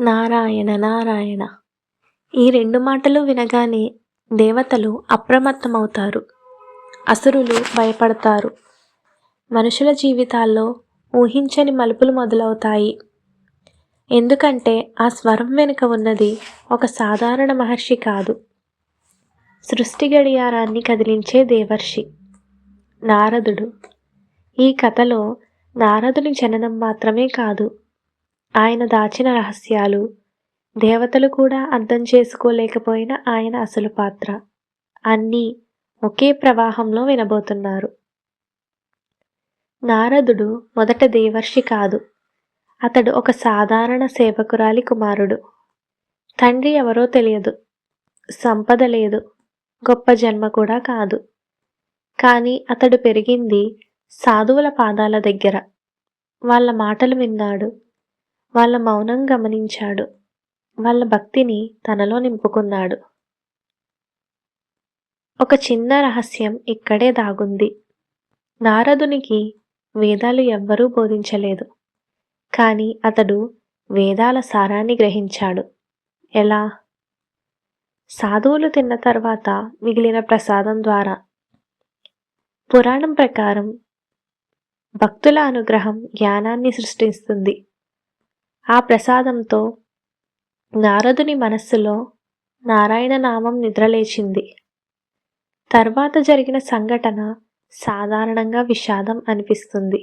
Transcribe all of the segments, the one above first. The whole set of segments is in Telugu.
నారాయణ నారాయణ. ఈ రెండు మాటలు వినగానే దేవతలు అప్రమత్తమవుతారు. అసురులు భయపడతారు. మనుషుల జీవితాల్లో ఊహించని మలుపులు మొదలవుతాయి. ఎందుకంటే ఆ స్వరం వెనుక ఉన్నది ఒక సాధారణ మహర్షి కాదు. సృష్టి గడియారాన్ని కదిలించే దేవర్షి నారదుడు. ఈ కథలో నారదుని జననం మాత్రమే కాదు ఆయన దాచిన రహస్యాలు దేవతలు కూడా అర్థం చేసుకోలేకపోయిన ఆయన అసలు పాత్ర. అన్నీ ఒకే ప్రవాహంలో వినబోతున్నారు. నారదుడు మొదట దేవర్షి కాదు. అతడు ఒక సాధారణ సేవకురాలి కుమారుడు. తండ్రి ఎవరో తెలియదు. సంపద లేదు. గొప్ప జన్మ కూడా కాదు. కానీ అతడు పెరిగింది సాధువుల పాదాల దగ్గర. వాళ్ళ మాటలు విన్నాడు. వాళ్ళ మౌనం గమనించాడు. వాళ్ళ భక్తిని తనలో నింపుకున్నాడు. ఒక చిన్న రహస్యం ఇక్కడే దాగుంది. నారదునికి వేదాలు ఎవ్వరూ బోధించలేదు. కానీ అతడు వేదాల సారాన్ని గ్రహించాడు. ఎలా? సాధువులు తిన్న తర్వాత మిగిలిన ప్రసాదం ద్వారా. పురాణం ప్రకారం భక్తుల అనుగ్రహం జ్ఞానాన్ని సృష్టిస్తుంది. ఆ ప్రసాదంతో నారదుని మనస్సులో నారాయణ నామం నిద్రలేచింది. తర్వాత జరిగిన సంఘటన సాధారణంగా విషాదం అనిపిస్తుంది.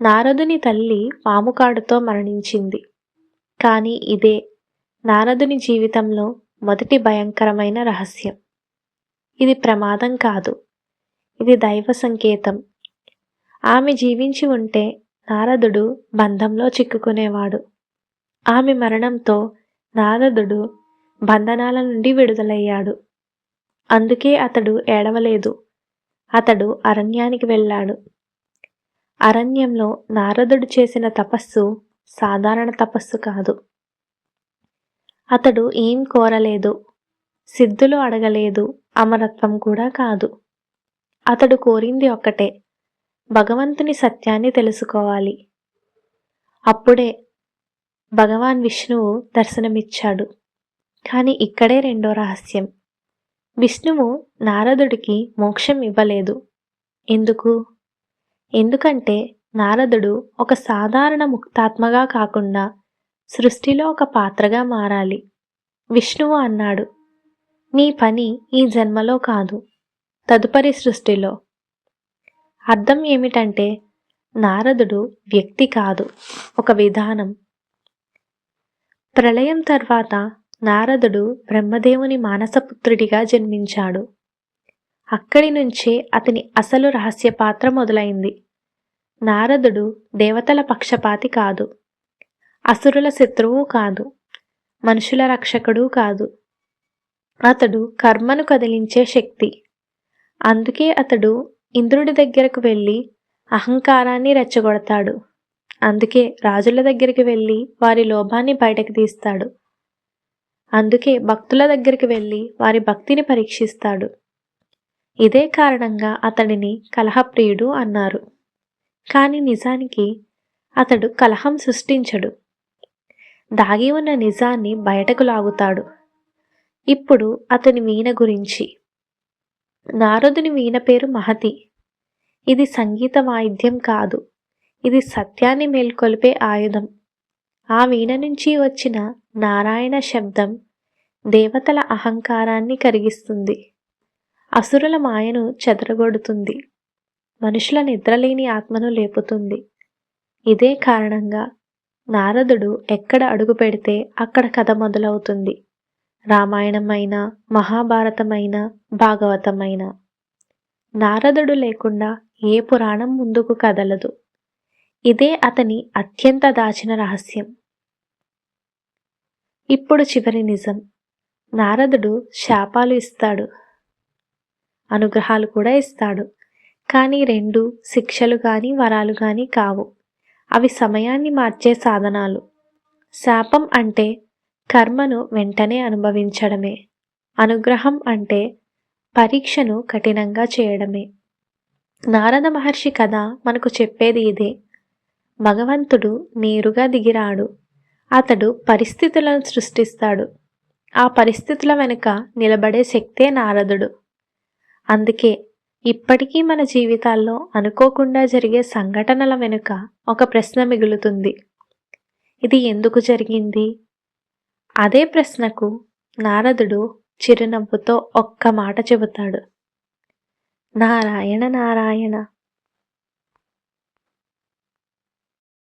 నారదుని తల్లి పాముకాడుతో మరణించింది. కానీ ఇదే నారదుని జీవితంలో మొదటి భయంకరమైన రహస్యం. ఇది ప్రమాదం కాదు. ఇది దైవ సంకేతం. ఆమె జీవించి ఉంటే నారదుడు బంధంలో చిక్కుకునేవాడు. ఆమె మరణంతో నారదుడు బంధనాల నుండి విడుదలయ్యాడు. అందుకే అతడు ఏడవలేదు. అతడు అరణ్యానికి వెళ్ళాడు. అరణ్యంలో నారదుడు చేసిన తపస్సు సాధారణ తపస్సు కాదు. అతడు ఏం కోరలేదు. సిద్ధులు అడగలేదు. అమరత్వం కూడా కాదు. అతడు కోరింది ఒక్కటే. భగవంతుని సత్యాన్ని తెలుసుకోవాలి. అప్పుడే భగవాన్ విష్ణువు దర్శనమిచ్చాడు. కానీ ఇక్కడే రెండో రహస్యం. విష్ణువు నారదుడికి మోక్షం ఇవ్వలేదు. ఎందుకు? ఎందుకంటే నారదుడు ఒక సాధారణ ముక్తాత్మగా కాకుండా సృష్టిలో ఒక పాత్రగా మారాలి. విష్ణువు అన్నాడు నీ పని ఈ జన్మలో కాదు. తదుపరి సృష్టిలో. అర్థం ఏమిటంటే నారదుడు వ్యక్తి కాదు. ఒక విధానం. ప్రళయం తర్వాత నారదుడు బ్రహ్మదేవుని మానసపుత్రుడిగా జన్మించాడు. అక్కడి నుంచే అతని అసలు రహస్య పాత్ర మొదలైంది. నారదుడు దేవతల పక్షపాతి కాదు. అసురుల శత్రువు కాదు. మనుషుల రక్షకుడు కాదు. అతడు కర్మను కదిలించే శక్తి. అందుకే అతడు ఇంద్రుడి దగ్గరకు వెళ్ళి అహంకారాన్ని రెచ్చగొడతాడు. అందుకే రాజుల దగ్గరికి వెళ్ళి వారి లోభాన్ని బయటకు తీస్తాడు. అందుకే భక్తుల దగ్గరికి వెళ్ళి వారి భక్తిని పరీక్షిస్తాడు. ఇదే కారణంగా అతడిని కలహప్రియుడు అన్నారు. కానీ నిజానికి అతడు కలహం సృష్టించడు. దాగి ఉన్న నిజాన్ని బయటకు లాగుతాడు. ఇప్పుడు అతని వీణ గురించి నారదుని వీణ పేరు మహతి. ఇది సంగీత వాయిద్యం కాదు. ఇది సత్యాన్ని మేల్కొల్పే ఆయుధం. ఆ వీణ నుంచి వచ్చిన నారాయణ శబ్దం దేవతల అహంకారాన్ని కరిగిస్తుంది. అసురుల మాయను చెదరగొడుతుంది. మనుషుల నిద్రలేని ఆత్మను లేపుతుంది. ఇదే కారణంగా నారదుడు ఎక్కడ అడుగు పెడితే అక్కడ కథ మొదలవుతుంది. రామాయణమైన మహాభారతమైన భాగవతమైన. నారదుడు లేకుండా ఏ పురాణం ముందుకు కదలదు. ఇదే అతని అత్యంత దాచిన రహస్యం. ఇప్పుడు చివరి నిజం. నారదుడు శాపాలు ఇస్తాడు. అనుగ్రహాలు కూడా ఇస్తాడు. కానీ రెండు శిక్షలు కానీ వరాలు కానీ కావు. అవి సమయాన్ని మార్చే సాధనాలు. శాపం అంటే కర్మను వెంటనే అనుభవించడమే. అనుగ్రహం అంటే పరీక్షను కఠినంగా చేయడమే. నారద మహర్షి కథ మనకు చెప్పేది ఇదే. భగవంతుడు నేరుగా దిగిరాడు. అతడు పరిస్థితులను సృష్టిస్తాడు. ఆ పరిస్థితుల వెనుక నిలబడే శక్తే నారదుడు. అందుకే ఇప్పటికీ మన జీవితాల్లో అనుకోకుండా జరిగే సంఘటనల వెనుక ఒక ప్రశ్న మిగులుతుంది. ఇది ఎందుకు జరిగింది? అదే ప్రశ్నకు నారదుడు చిరునవ్వుతో ఒక్క మాట చెబుతాడు. నారాయణ నారాయణ